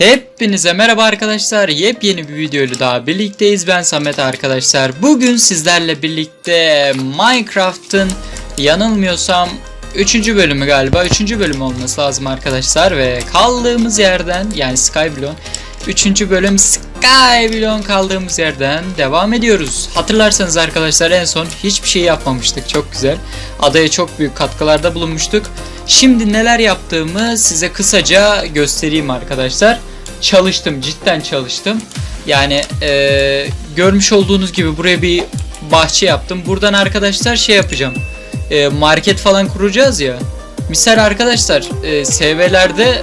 Hepinize merhaba arkadaşlar. Yepyeni bir videoyla daha birlikteyiz. Ben Samet arkadaşlar. Bugün sizlerle birlikte Minecraft'ın yanılmıyorsam 3. bölümü galiba 3. bölüm olması lazım arkadaşlar ve kaldığımız yerden yani Skyblock 3. bölüm Skyblock kaldığımız yerden devam ediyoruz. Hatırlarsanız arkadaşlar en son hiçbir şey yapmamıştık. Çok güzel. Adaya çok büyük katkılarda bulunmuştuk. Şimdi neler yaptığımı size kısaca göstereyim arkadaşlar. Çalıştım, cidden çalıştım. Yani eee, görmüş olduğunuz gibi buraya bir bahçe yaptım. Buradan arkadaşlar şey yapacağım. Eee, market falan kuracağız ya. Misal arkadaşlar eee, SV'lerde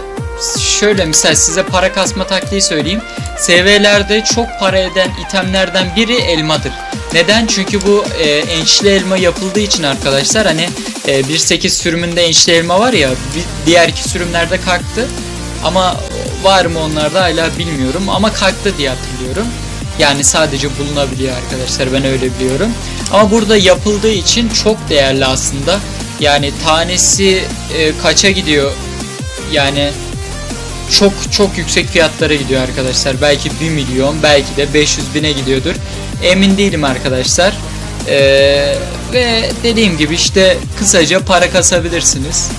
şöyle misal size para kasma taktiği söyleyeyim. SV'lerde çok para eden itemlerden biri elmadır. Neden? Çünkü bu e, ençli elma yapıldığı için arkadaşlar hani e, 1.8 sürümünde ençli elma var ya diğer iki sürümlerde kalktı. Ama var mı onlarda hala bilmiyorum ama kalktı diye hatırlıyorum. Yani sadece bulunabiliyor arkadaşlar ben öyle biliyorum. Ama burada yapıldığı için çok değerli aslında. Yani tanesi e, kaça gidiyor? Yani çok çok yüksek fiyatlara gidiyor arkadaşlar. Belki 1 milyon, belki de 500 bine gidiyordur. Emin değilim arkadaşlar. Ee, ve dediğim gibi işte kısaca para kasabilirsiniz.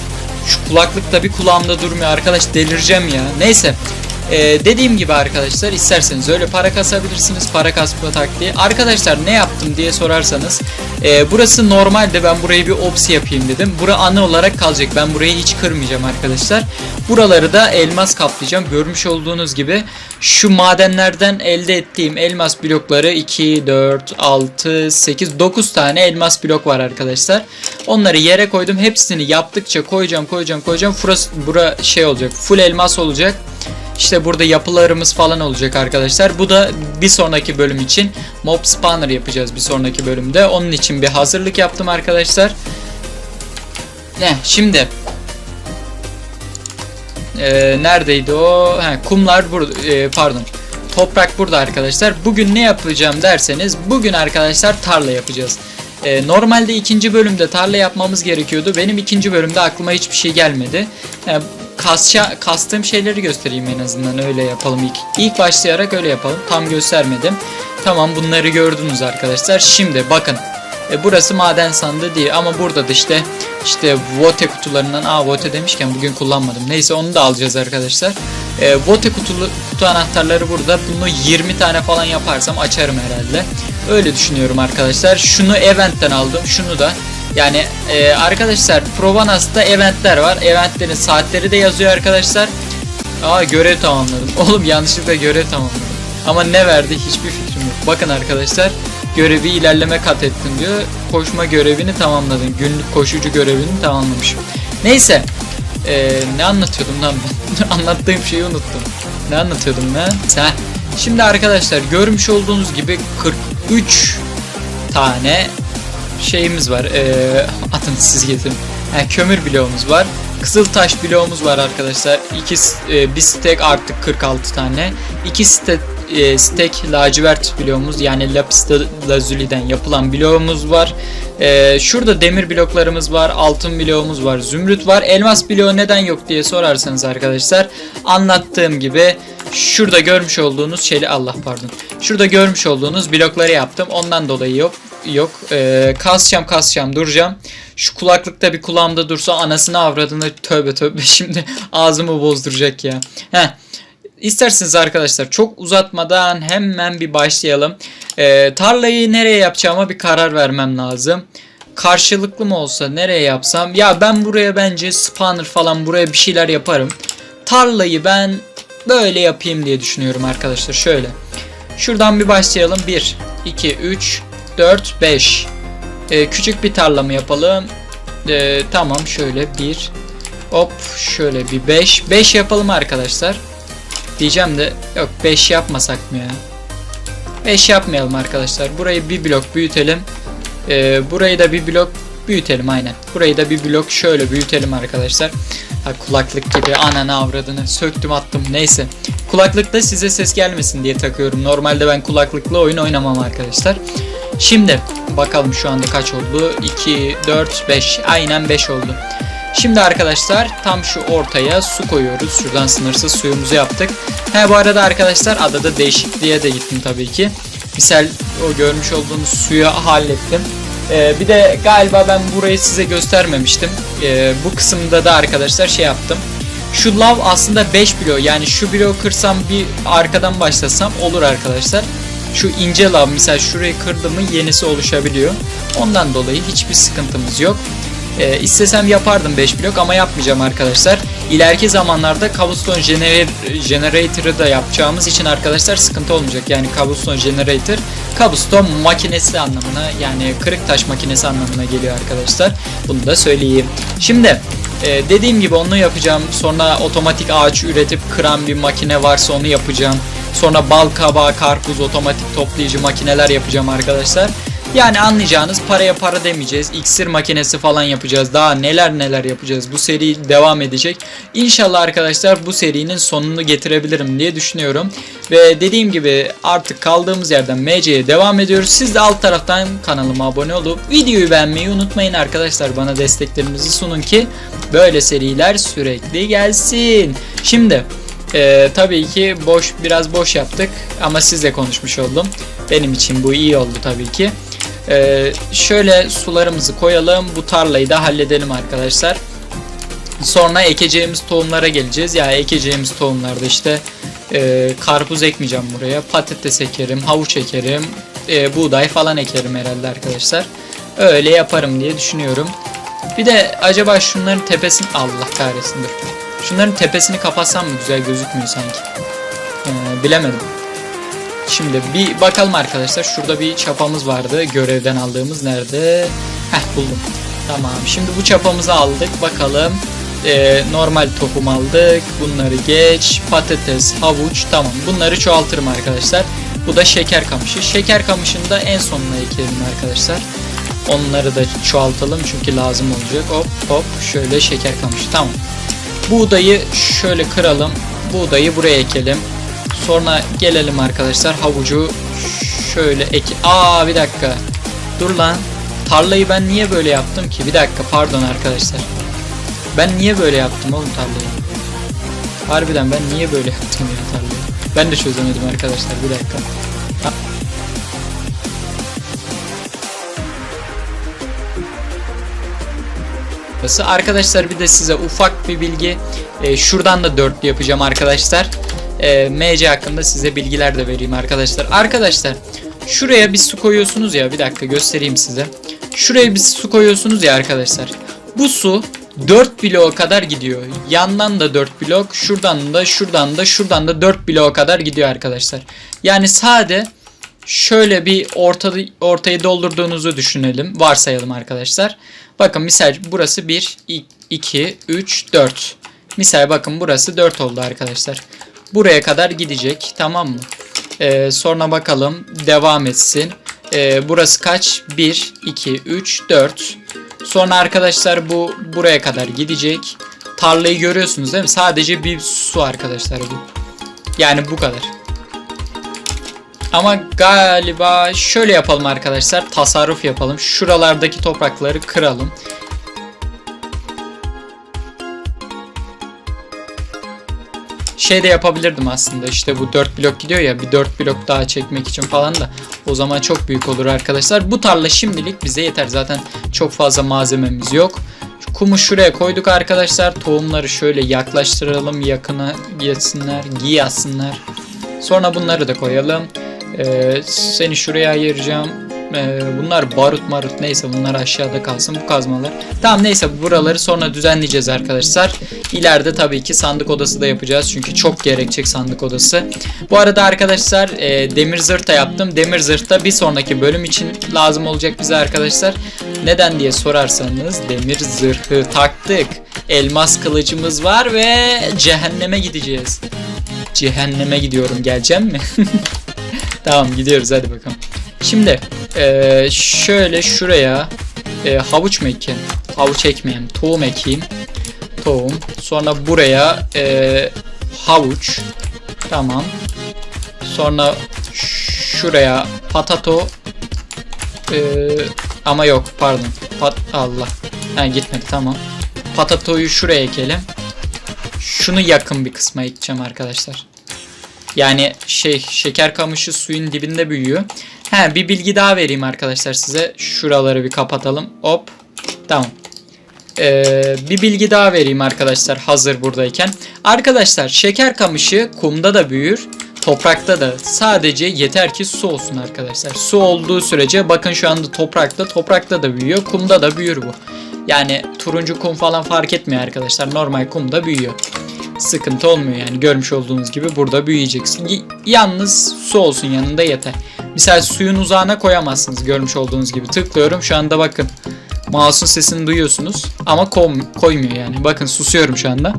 Şu kulaklık da bir kulağımda durmuyor arkadaş delireceğim ya. Neyse. Ee, dediğim gibi arkadaşlar isterseniz öyle para kasabilirsiniz. Para kasma taktiği. Arkadaşlar ne yaptım diye sorarsanız. e, burası normalde ben burayı bir ops yapayım dedim. Bura ana olarak kalacak. Ben burayı hiç kırmayacağım arkadaşlar. Buraları da elmas kaplayacağım. Görmüş olduğunuz gibi şu madenlerden elde ettiğim elmas blokları 2, 4, 6, 8, 9 tane elmas blok var arkadaşlar. Onları yere koydum. Hepsini yaptıkça koyacağım, koyacağım, koyacağım. Burası, bura şey olacak. Full elmas olacak. İşte burada yapılarımız falan olacak arkadaşlar. Bu da bir sonraki bölüm için mob spawner yapacağız bir sonraki bölümde. Onun için bir hazırlık yaptım arkadaşlar. Ne şimdi ee, neredeydi o? Ha, kumlar burada ee, pardon. Toprak burada arkadaşlar. Bugün ne yapacağım derseniz bugün arkadaşlar tarla yapacağız. Ee, normalde ikinci bölümde tarla yapmamız gerekiyordu. Benim ikinci bölümde aklıma hiçbir şey gelmedi. Yani kasça, kastığım şeyleri göstereyim en azından öyle yapalım ilk. İlk başlayarak öyle yapalım. Tam göstermedim. Tamam bunları gördünüz arkadaşlar. Şimdi bakın. E, burası maden sandığı değil ama burada da işte işte vote kutularından aa vote demişken bugün kullanmadım. Neyse onu da alacağız arkadaşlar. E, vote kutulu, kutu anahtarları burada. Bunu 20 tane falan yaparsam açarım herhalde. Öyle düşünüyorum arkadaşlar. Şunu eventten aldım. Şunu da yani e, arkadaşlar Provanas'ta eventler var. Eventlerin saatleri de yazıyor arkadaşlar. Aa görev tamamladım. Oğlum yanlışlıkla görev tamamladım. Ama ne verdi hiçbir fikrim yok. Bakın arkadaşlar görevi ilerleme kat ettin diyor. Koşma görevini tamamladın. Günlük koşucu görevini tamamlamışım. Neyse. Ee, ne anlatıyordum lan ben? Anlattığım şeyi unuttum. Ne anlatıyordum ben? Heh. Şimdi arkadaşlar görmüş olduğunuz gibi 43 tane şeyimiz var. Ee, atın siz getirin. Yani kömür bloğumuz var. Kızıltaş bloğumuz var arkadaşlar. İki, e, bir stack artık 46 tane. İki stack, e, stack lacivert bloğumuz yani lapis lazuli'den yapılan bloğumuz var. E, şurada demir bloklarımız var. Altın bloğumuz var. Zümrüt var. Elmas bloğu neden yok diye sorarsanız arkadaşlar. Anlattığım gibi şurada görmüş olduğunuz şeyli Allah pardon. Şurada görmüş olduğunuz blokları yaptım. Ondan dolayı yok yok. Ee, kasacağım kasacağım duracağım. Şu kulaklıkta bir kulağımda dursa anasını avradını tövbe tövbe şimdi ağzımı bozduracak ya. Heh. İsterseniz arkadaşlar çok uzatmadan hemen bir başlayalım. Ee, tarlayı nereye yapacağıma bir karar vermem lazım. Karşılıklı mı olsa nereye yapsam? Ya ben buraya bence spawner falan buraya bir şeyler yaparım. Tarlayı ben böyle yapayım diye düşünüyorum arkadaşlar. Şöyle. Şuradan bir başlayalım. 1, 2, 3, 4, 5. Ee, küçük bir tarla mı yapalım? Ee, tamam şöyle 1. Hop şöyle bir 5. 5 yapalım arkadaşlar. Diyeceğim de yok 5 yapmasak mı ya? 5 yapmayalım arkadaşlar. Burayı bir blok büyütelim. Ee, burayı da bir blok büyütelim aynen. Burayı da bir blok şöyle büyütelim arkadaşlar. Ha, kulaklık gibi ananı avradını söktüm attım neyse. Kulaklıkta size ses gelmesin diye takıyorum. Normalde ben kulaklıkla oyun oynamam arkadaşlar. Şimdi bakalım şu anda kaç oldu? 2, 4, 5. Aynen 5 oldu. Şimdi arkadaşlar tam şu ortaya su koyuyoruz. Şuradan sınırsız suyumuzu yaptık. He bu arada arkadaşlar adada değişikliğe de gittim tabii ki. Misal o görmüş olduğunuz suyu hallettim. Ee, bir de galiba ben burayı size göstermemiştim. Ee, bu kısımda da arkadaşlar şey yaptım. Şu lav aslında 5 blok yani şu bloğu kırsam bir arkadan başlasam olur arkadaşlar. Şu ince lav mesela şurayı kırdım mı yenisi oluşabiliyor. Ondan dolayı hiçbir sıkıntımız yok. Ee, istesem yapardım 5 blok ama yapmayacağım arkadaşlar. İleriki zamanlarda cobblestone gener- generator'ı da yapacağımız için arkadaşlar sıkıntı olmayacak. Yani cobblestone generator cobblestone makinesi anlamına yani kırık taş makinesi anlamına geliyor arkadaşlar. Bunu da söyleyeyim. Şimdi e, dediğim gibi onu yapacağım. Sonra otomatik ağaç üretip kıran bir makine varsa onu yapacağım. Sonra bal kabağı, karpuz, otomatik toplayıcı makineler yapacağım arkadaşlar. Yani anlayacağınız paraya para demeyeceğiz. İksir makinesi falan yapacağız. Daha neler neler yapacağız. Bu seri devam edecek. İnşallah arkadaşlar bu serinin sonunu getirebilirim diye düşünüyorum. Ve dediğim gibi artık kaldığımız yerden MC'ye devam ediyoruz. Siz de alt taraftan kanalıma abone olup videoyu beğenmeyi unutmayın arkadaşlar. Bana desteklerinizi sunun ki böyle seriler sürekli gelsin. Şimdi ee, tabii ki boş biraz boş yaptık ama sizle konuşmuş oldum. Benim için bu iyi oldu tabii ki. Ee, şöyle sularımızı koyalım. Bu tarlayı da halledelim arkadaşlar. Sonra ekeceğimiz tohumlara geleceğiz. Ya ekeceğimiz tohumlarda işte e, karpuz ekmeyeceğim buraya. Patates ekerim, havuç ekerim, e, buğday falan ekerim herhalde arkadaşlar. Öyle yaparım diye düşünüyorum. Bir de acaba şunların tepesini Allah kahretsin dur. Şunların tepesini kapatsam mı güzel gözükmüyor sanki. Ee, bilemedim. Şimdi bir bakalım arkadaşlar. Şurada bir çapamız vardı. Görevden aldığımız nerede? Heh buldum. Tamam. Şimdi bu çapamızı aldık. Bakalım. Ee, normal tohum aldık. Bunları geç. Patates, havuç. Tamam. Bunları çoğaltırım arkadaşlar. Bu da şeker kamışı. Şeker kamışını da en sonuna ekelim arkadaşlar. Onları da çoğaltalım çünkü lazım olacak. Hop hop şöyle şeker kamışı. Tamam. Buğdayı şöyle kıralım. Buğdayı buraya ekelim. Sonra gelelim arkadaşlar havucu şöyle ek. Aa bir dakika. Dur lan. Tarlayı ben niye böyle yaptım ki? Bir dakika pardon arkadaşlar. Ben niye böyle yaptım oğlum tarlayı? Harbiden ben niye böyle yaptım ya tarlayı? Ben de çözemedim arkadaşlar bir dakika. Burası. Arkadaşlar bir de size ufak bir bilgi. Ee, şuradan da dörtlü yapacağım arkadaşlar. Ee, MC hakkında size bilgiler de vereyim arkadaşlar. Arkadaşlar şuraya bir su koyuyorsunuz ya. Bir dakika göstereyim size. Şuraya bir su koyuyorsunuz ya arkadaşlar. Bu su 4 bloğa kadar gidiyor. Yandan da 4 blok, şuradan da, şuradan da, şuradan da 4 bloğa kadar gidiyor arkadaşlar. Yani sade şöyle bir orta, ortayı doldurduğunuzu düşünelim. Varsayalım arkadaşlar. Bakın misal burası 1, 2, 3, 4. Misal bakın burası 4 oldu arkadaşlar. Buraya kadar gidecek tamam mı? Ee, sonra bakalım devam etsin. Ee, burası kaç? 1, 2, 3, 4. Sonra arkadaşlar bu buraya kadar gidecek. Tarlayı görüyorsunuz değil mi? Sadece bir su arkadaşlar bu. Yani bu kadar. Ama galiba şöyle yapalım arkadaşlar. Tasarruf yapalım. Şuralardaki toprakları kıralım. Şey de yapabilirdim aslında işte bu 4 blok gidiyor ya bir 4 blok daha çekmek için falan da o zaman çok büyük olur arkadaşlar. Bu tarla şimdilik bize yeter zaten çok fazla malzememiz yok. Kumu şuraya koyduk arkadaşlar. Tohumları şöyle yaklaştıralım yakına yesinler, giyasınlar. Sonra bunları da koyalım. Ee, seni şuraya ayıracağım. Ee, bunlar barut marut neyse bunlar aşağıda kalsın bu kazmalar. Tamam neyse buraları sonra düzenleyeceğiz arkadaşlar. İleride tabii ki sandık odası da yapacağız. Çünkü çok gerekecek sandık odası. Bu arada arkadaşlar e, demir zırh da yaptım. Demir zırh da bir sonraki bölüm için lazım olacak bize arkadaşlar. Neden diye sorarsanız demir zırhı taktık. Elmas kılıcımız var ve cehenneme gideceğiz. Cehenneme gidiyorum geleceğim mi? Tamam gidiyoruz hadi bakalım. Şimdi eee, şöyle şuraya eee, havuç mu ekeyim? Havuç ekmeyeyim. Tohum ekeyim. Tohum. Sonra buraya eee, havuç. Tamam. Sonra şuraya patato. Eee, ama yok pardon. Pat Allah. Ha gitmedi tamam. patatoyu şuraya ekelim. Şunu yakın bir kısma ekeceğim arkadaşlar. Yani şey şeker kamışı suyun dibinde büyüyor. He bir bilgi daha vereyim arkadaşlar size. Şuraları bir kapatalım. Hop. Tamam. Ee, bir bilgi daha vereyim arkadaşlar hazır buradayken. Arkadaşlar şeker kamışı kumda da büyür. Toprakta da sadece yeter ki su olsun arkadaşlar. Su olduğu sürece bakın şu anda toprakta toprakta da büyüyor. Kumda da büyür bu. Yani turuncu kum falan fark etmiyor arkadaşlar. Normal kumda büyüyor. Sıkıntı olmuyor yani. Görmüş olduğunuz gibi burada büyüyeceksin. Y- yalnız su olsun yanında yeter. Misal suyun uzağına koyamazsınız görmüş olduğunuz gibi. Tıklıyorum şu anda bakın. Mouse'un sesini duyuyorsunuz ama koymuyor yani. Bakın susuyorum şu anda.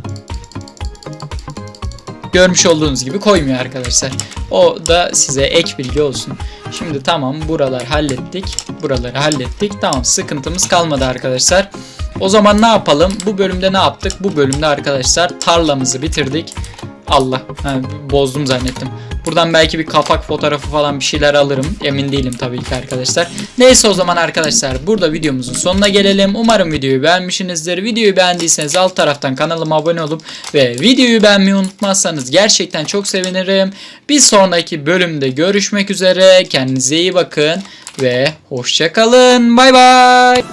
Görmüş olduğunuz gibi koymuyor arkadaşlar. O da size ek bilgi olsun. Şimdi tamam buralar hallettik. Buraları hallettik. Tamam sıkıntımız kalmadı arkadaşlar. O zaman ne yapalım? Bu bölümde ne yaptık? Bu bölümde arkadaşlar tarlamızı bitirdik. Allah ha, bozdum zannettim. Buradan belki bir kapak fotoğrafı falan bir şeyler alırım. Emin değilim tabii ki arkadaşlar. Neyse o zaman arkadaşlar burada videomuzun sonuna gelelim. Umarım videoyu beğenmişsinizdir. Videoyu beğendiyseniz alt taraftan kanalıma abone olup ve videoyu beğenmeyi unutmazsanız gerçekten çok sevinirim. Bir sonraki bölümde görüşmek üzere. Kendinize iyi bakın ve hoşçakalın. Bay bay.